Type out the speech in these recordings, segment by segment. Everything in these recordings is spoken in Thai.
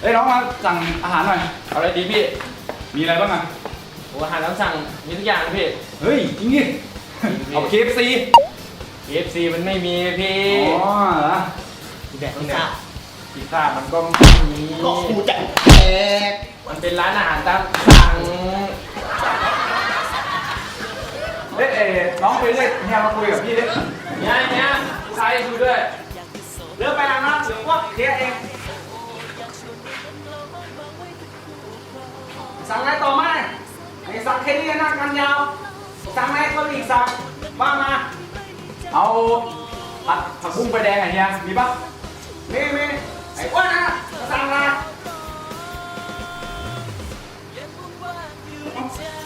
เอ้ยน้องมาสั่งอาหารหน่อย เอาอะไรดีพี่ มีอะไรบ้างอะ โอ้อาหารตามสั่งมีทุกอย่างนะพี่ เฮ้ยจริงดิเอาเคฟซี KFC มันไม่มีพี่อ๋อเหรอแดกพิซซ่าพิซซ่ามันก็มีก็กูจะแตกมันเป็นร้านอาหารตามสั่งเอ้ยเอ้ยน้องไปเรียกเฮียมาคุยกับพี่ดิเนี่ยเนี่ยใครคุยด้วยเลิกไปแล้วนะเดี๋ยวพวกเคลียร์เอง สั่งอะไรต่อมาไอ้สั่งแค่นี้นะกันยาว สั่งอะไรก็อีกสั่งว่ามา เอาผัดผักบุ้งไฟแดงอะเฮียมีปะมีมีไอ้อ้วนนะสั่งอะไร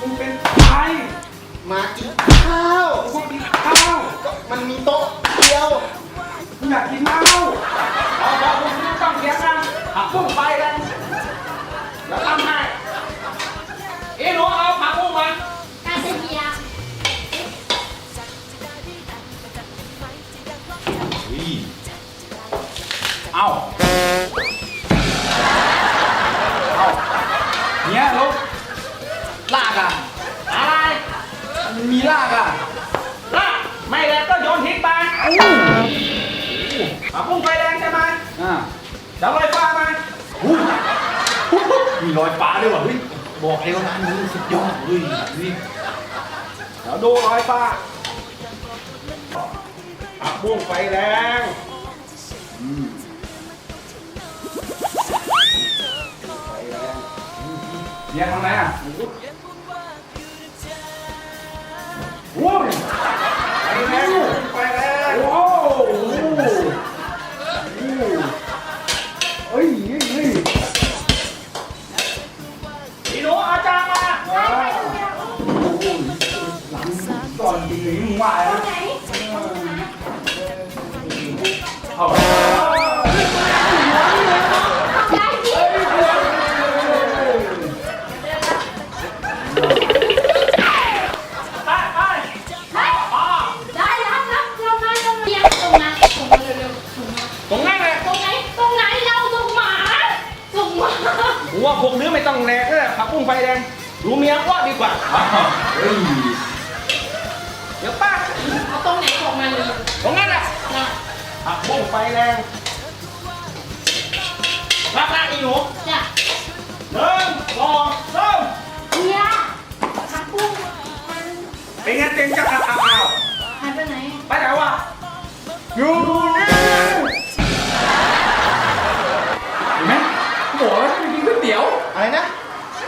มึงเป็นใครมากินข้าวพวกนี้ข้าวก็มันมีโต๊ะ อ้าเอ้าเฮียแล้วลากอะ อะไรมันมีลากอะล่ะไม่แล้วก็โยนทิ้งไปผักบุ้งไฟแดงใช่ไหมอ่าจะลอยฟ้าไหมมีรอยฟ้าด้วยว่ะเฮ้ยบอกเลยว่าร้านนี้สุดยอดเฮ้ยนี่เดี๋ยวดูลอยฟ้าผักบุ้งไฟแดงอืม เฮียทำไรอะโอ้ยไฟแดงไฟแดงโอ้โหเฮ้ยเฮ้ยเฮ้ยอีหนูอาจารย์มาโอ้โหลังก่อนดีมึงว่าแล้วไหนเอา กูว่าพวกนี้ไม่ต้องแดกแล้วผักบุ้งไฟแดงดูเมียว่าดีกว่าเฮ้ยเดี๋ยวป้าเอาตรงไหนส่งมาเลยตรงนั้นแหละนะผักบุ้งไฟแดงรับหน้าอีหนูจ้ะหนึ่งสองสามเฮียผักบุ้งมันเป็นไงเต็งจะอ้าวอ้าวอ้าวหายไปไหนไปไหนวะอยู่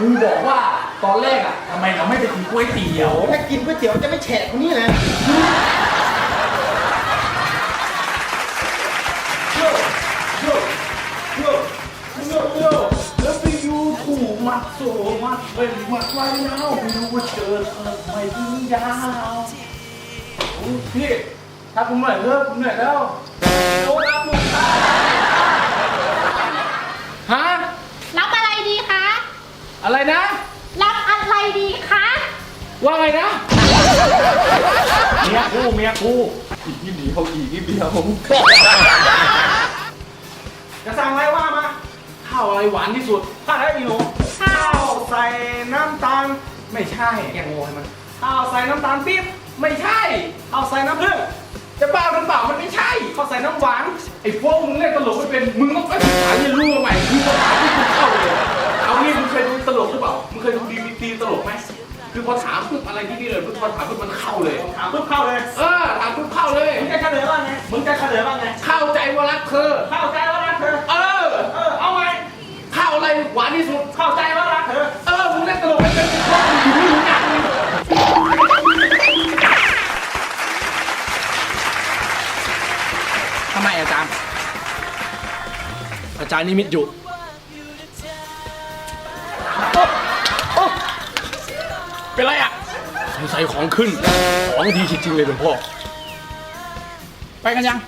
กูบอกว่าตอนแรกอะทำไมเราไม่ไปกินก๋วยเตี๋ยวโอ้ถ้ากินก๋วยเตี๋ยวจะไม่แฉะคนนี้เลยโยโยโยโยโยแล้วไปอยู่ถูกมัดโซมัดเป็นมัดไว้ยาวไม่รู้ว่าเจอเธอไม่ถึงยาวโอ้พี่ถ้าผมเหนื่อยเลิกผมเหนื่อยแล้วโอ้รับลูกค้าฮะ รับอะไรดีคะ อะไรนะ รับอะไรดีคะ ว่าไงนะ เมียกูเมียกูอีกนิดเดียวอีกนิดเดียวจะสั่งอะไรว่ามา ข้าวอะไรหวานที่สุดข้าวอะไรอีหนูข้าวใส่น้ำตาล ไม่ใช่แกงโวยมัน ข้าวใส่น้ำตาลปี๊บ ไม่ใช่ ข้าวใส่น้ำผึ้ง จะบ้ามันเปล่ามันไม่ใช่ ข้าวใส่น้ำหวาน ไอ้พวกมึงเล่นตลกไม่เป็น มึงต้องไปศึกษาเรียนรู้มาใหม่ คือภาษาที่มึงเข้าเลย เอางี้มึงเคยดูตลกหรือเปล่า มึงเคยดูดีวีดีตลกไหมคือพอถามปุ๊บอะไรที่นี่เลยพอถามปุ๊บมันเข้าเลย ถามปุ๊บเข้าเลย เออถามปุ๊บเข้าเลย มึงจะเฉลยว่าไง มึงจะเฉลยว่าไง เข้าใจว่ารักเธอ เข้าใจว่ารักเธอ เออ เออ เอาไงข้าวอะไรหวานที่สุด เข้าใจว่ารักเธอ เออ มึงเล่นตลกไม่เป็นมึงชอบมึงอยู่ไม่รู้จักมึงทำไมอาจารย์ อาจารย์นิมิตอยู่ สงสัยของขึ้น ของดีจริงๆเลยหลวงพ่อ ไปกันยัง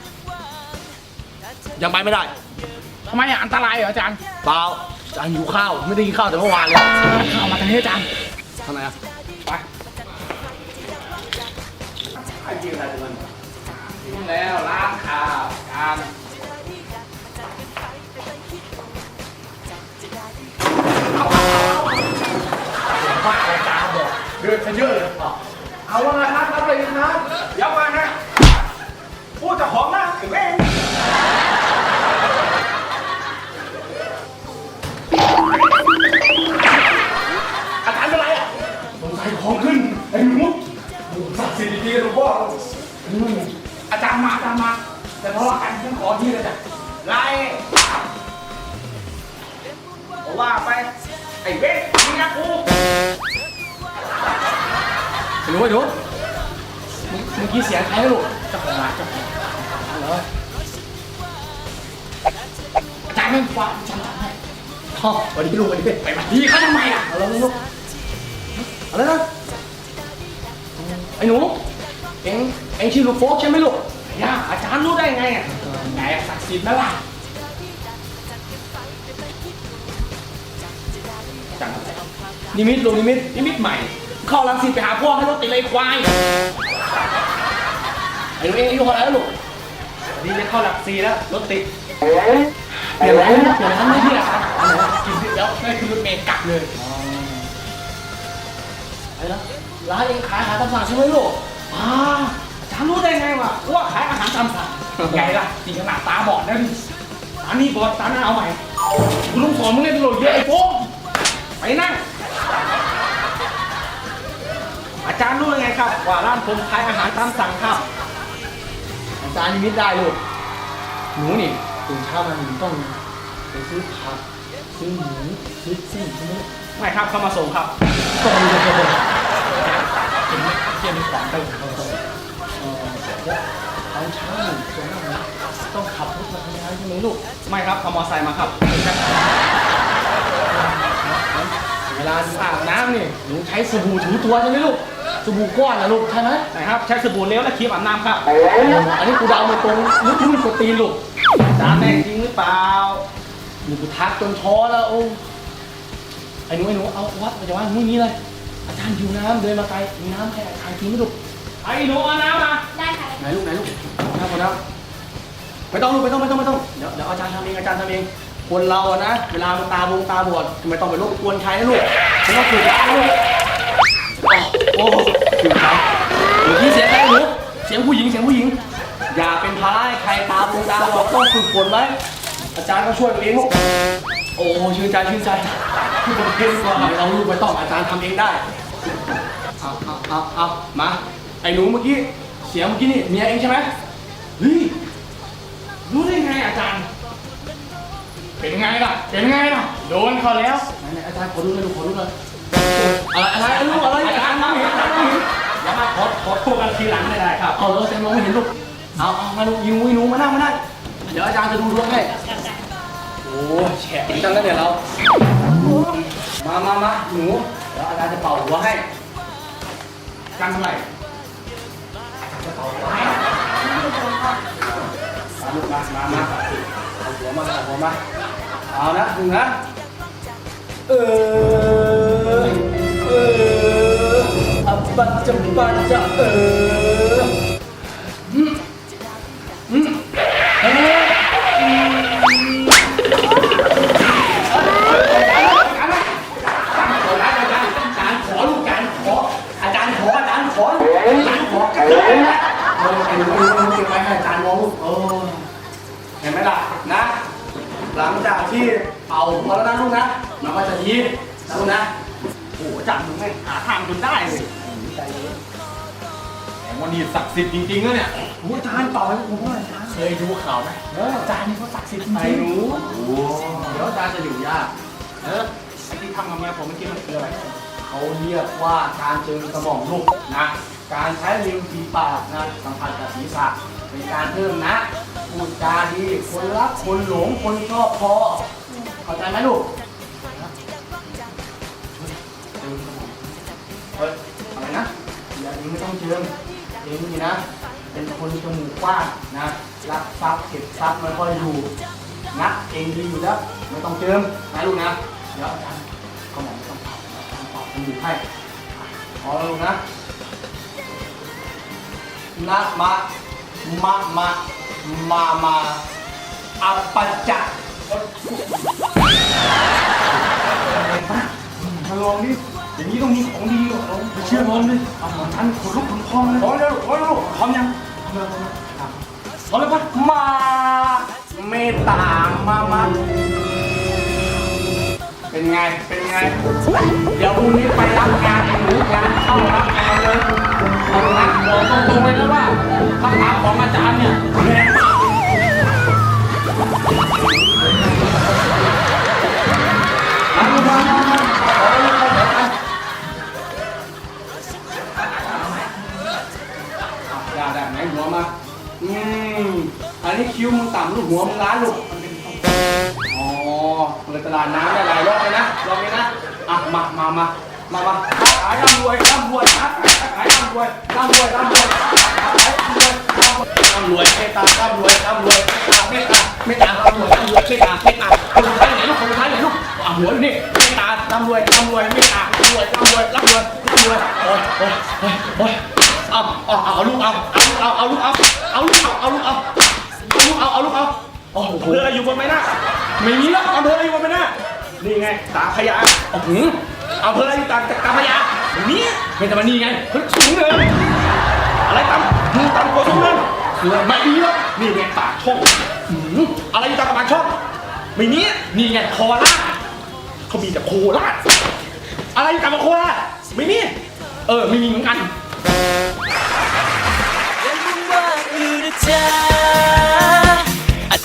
ยังไปไม่ได้ทำไมอะอันตรายเหรออาจารย์เปล่าอาจารย์หิวข้าว ไม่ได้กินข้าวแต่เมื่อวานเลยข้าวมากันให้อาจารย์ทำไมอะไปไอ้จริงอะไรมันทิ้งแล้วล้างคาการบ้าอาจาร ย์บอกเดินซะเยอะเลยเอาว่าไงครับรับเลยครับเดี๋ยวมานะพูดเจะของหน้าถึงเอง อาจารย์ไม่ฟังอาจารย์ทำให้อ๋อวัสดีลูกสวัสดีไปมาที่เขาทำไมอะเอาแล้วลูกเอาแล้วนะไอ้หนูเอ็งเอ็งชื่อลูกโฟกใช่ไหมลูกย่าอาจารย์รู้ได้ไงอะไงศักดิ์สิทธิ์ไหมล่ะจารย์นิมิตลูกนิมิตนิมิตใหม่ เข้ารังสิตไปหาพ่อให้รถติดเลยควายไอ้หนูเอ็งอายุเท่าไหร่แล้วลูกนี่จะเข้าหลักสี่แล้วรถติด เปลี่ยนร้านนะเปลี่ยนร้านไม่ที่ละครับกินเสร็จแล้วได้ขึ้นรถเมล์กลับเลยไอ้ละร้านเองขายอาหารตามสั่งใช่ไหมลูกอ่าอาจารย์รู้ได้ไงวะว่าขายอาหารตามสั่งไงล่ะจริงขนาดตาบอดนะดิตานี่บอดตาหน้าเอาใหม่กูต้องสอนมึงเล่นตลกเยอะไอ้โป้งไปนั่งอาจารย์รู้ได้ไงครับ ว่าร้านผมขายอาหารตามสั่งครับ อาจารย์นิมิตได้ลูกหนูนี่ ตื่นเช้ามาหนูต้องไปซื้อผักซื้อหมูซื้อเส้นใช่ไหมลูกไม่ครับเขามาส่งครับตรงเลยเลยเห็นไหมเทียนมีของไปเออเออแล้วตอนเช้าหนูส่วนมากนะต้องขับรถมาทำงานใช่ไหมลูกไม่ครับเขามอไซค์มาครับเวลาหนูอาบน้ำนี่หนูใช้สบู่ถูตัวใช่ไหมลูกสบู่ก้อนนะลูกใช่ไหมนะครับใช้สบู่เลี้ยวและครีมอาบน้ำครับอันนี้กูเดามาตรงลึกๆกว่าตีนลูกอา จาแน่จริงหรือเปล่าหนูทักจนท้อแล้วโอ้ไอ้หนูไอ้หนูเอาวัดมาจากว่าไม่มีเลย อาจารย์อยู่น้ำเดินมาไกลมีน้ำให้อาจารย์กินไหมลูกไอ้หนูเอาน้ำมาได้ค่ะไหนลูกไหนลูกน้ำก่อนนะไม่ต้องลูกไม่ต้องไม่ต้องไม่ต้องเดี๋ยวเดี๋ยวอาจารย์ทำเองอาจารย์ทำเองคนเราอะนะ เวลามันตาบงตาบอดไม่ต้องไปรบกวนใครนะลูกไม่ต้องฝืนนะลูกอ๋อโอ้ฝืนใครเมื่อกี้เสียงใครหนูเสียงผู้หญิงเสียงผู้หญิง อย่าเป็นภาระให้ใครตาบงตาบอดต้องฝึกฝนไว้ อาจารย์ก็ช่วยตัวเองลูกโอ้ชื่นใจชื่นใจที่ผมเพ่งกว่าเราลูกไม่ต้องอาจารย์ทำเองได้เอาเอาเอาเอามาไอ้หนูเมื่อกี้เสียงเมื่อกี้นี่เมียเองใช่ไหมเฮ้ยรู้ได้ไงอาจารย์ เป็นไงล่ะ เป็นไงล่ะ โดนเขาแล้วไหนๆอาจารย์ขอดูหน่อยดูขอดูหน่อยอะไรอะไรอะไรลูกอะไรอาจารย์น้ำเห็นอาจารย์น้ำเห็นอย่ามาขอขอโทษกันทีหลังไม่ได้ครับเอาเลยแซมมองไม่เห็นลูก เอาเอามาลูกยิงยิงมานั่งมานั่งเดี๋ยวอาจารย์จะดูดวงให้ โอ้แฉะจังแล้วเนี่ยเรา มามามาหนูเดี๋ยวอาจารย์จะเป่าหัวให้กันเท่าไหร่จะเป่าลูกมามามาเอาหัวมาเอาหัวมา เอานะดูนะ เออ เอออับปัจจปัจจ ไหมล่ะนะ หลังจากที่เป่าพอแล้วนะลูกนะมันก็จะดีนะลูกนะโอ้โหอาจารย์มึงไม่งหาทางจนได้เลยแต่วันนี้ศักดิ์สิทธิ์จริงๆนะเนี่ยโอ้อาจารย์เป่าให้ผมหน่อยอาจารย์เคยดูข่าวไหมเอออาจารย์นี่เขาศักดิ์สิทธิ์จริงไอ้หนูๆเดี๋ยวอาจารย์จะอยู่ยากเออไอ้ที่ทำกับเมียผมเมื่อกี้มันคืออะไรเขาเรียกว่าการเจอสมองลูกนะ การใช้ริมฝีปากนะสัมผัสกับศีรษะเป็นการเพิ่มนะ พูดจาดี คนรัก คนหลง คนชอบพอ เข้าใจไหมลูก เฮ้ยอะไรนะอย่าเองไม่ต้องเจิมเองนี่นะ เป็นคนจมูกกว้างนะ รักทรัพย์เก็บทรัพย์ไม่ค่อยอยู่นะเองดีอยู่แล้ว ไม่ต้องเจิมนะลูกนะ เดี๋ยวอาจารย์ก็หมอไม่ต้องเป่าอาจารย์เป่าจมูกให้พอแล้วลูกนะนะมะมามา มามาอัปปะจะมาลองดิอย่างนี้ต้องมีของดีกว่าเราไม่เชื่อลองดิเอาของฉันขนลุกขนพองเลยร้อแล้วพร้อแล้วพร้อมยังพร้อมแล้วพร้อมแล้วปะมาเมตตามามาเป็นไง เป็นไง เดี๋ยวพรุ่งนี้ไปรับงาน ไอ้หนูงานเข้ารับงานเลยเอาละบอกตรงๆเลยนะว่าคำถามของอาจารย์เนี่ยแรงมากมาดูมามามาขอเลยขอเลยอะได้ได้ไหนหัวมา อืม อันนี้คิ้วมึงต่ำลูกหัวมึงล้านลูกมันเป็นอ๋อเปิดตลาดน้ำได้หลายรอบเลยนะรอบนี้นะ อะ มามามา มามาขายร่ำรวยร่ำรวยนะขายร่ำรวยร่ำรวยร่ำรวยร่ำรวยเมตตาร่ำรวยร่ำรวยเมตตาเมตตาร่ำรวยร่ำรวยเมตตาเมตตาคนสุดท้ายไหนลูกคนสุดท้ายไหนลูกอะหัวอยู่นี่เมตตาร่ำรวยร่ำรวยเมตตาร่ำรวยร่ำรวยร่ำรวยร่ำรวยโอ้ยโอ้ยโอ้ยโอ้ยเอาเอาเอาลูกเอาเอาเอาลูกเอาเอาลูกเอาเอาลูกเอาเอาลูกเอาเอาลูกเอาโอ้โหเพื่ออะไรอยู่บนใบหน้าไม่มีแล้วเอาเพื่ออะไรอยู่บนใบหน้านี่ไงตาพยาโอ้โห อาเพื่ออะไรอยู่ตาตาพยานี่เป็นต่มานี่ไงเฮ้ยสูงเลยอะไรตำมึงตำกว่าสูงเลยคืออะไรไม่มีแล้วนี่ไงปากช่องหืมอะไรอยู่ตามปากช่องไม่มีนี่ไงโคราชเขามีแต่โคราชอะไรอยู่ตามโคราชไม่มีเออไม่มีเหมือนกัน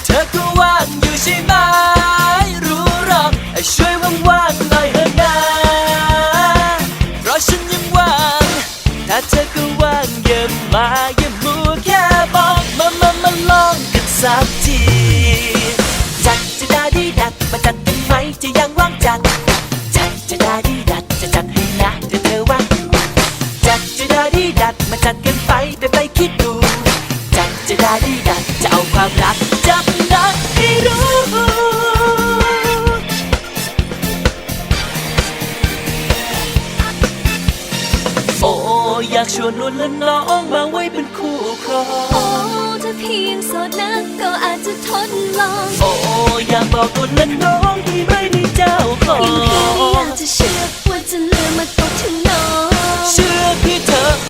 เธอก็ว่างอยู่ใช่ไหมรู้หรอกช่วยว่าง และน้องมาไว้เป็นคู่ครอโอ้งถ้าเพียงโสดนักก็อาจจะทดลอง โอ้อยากบอกนวลและน้องที่ไม่มีเจ้าขอเพียงเพียงไม่อยากงจะเ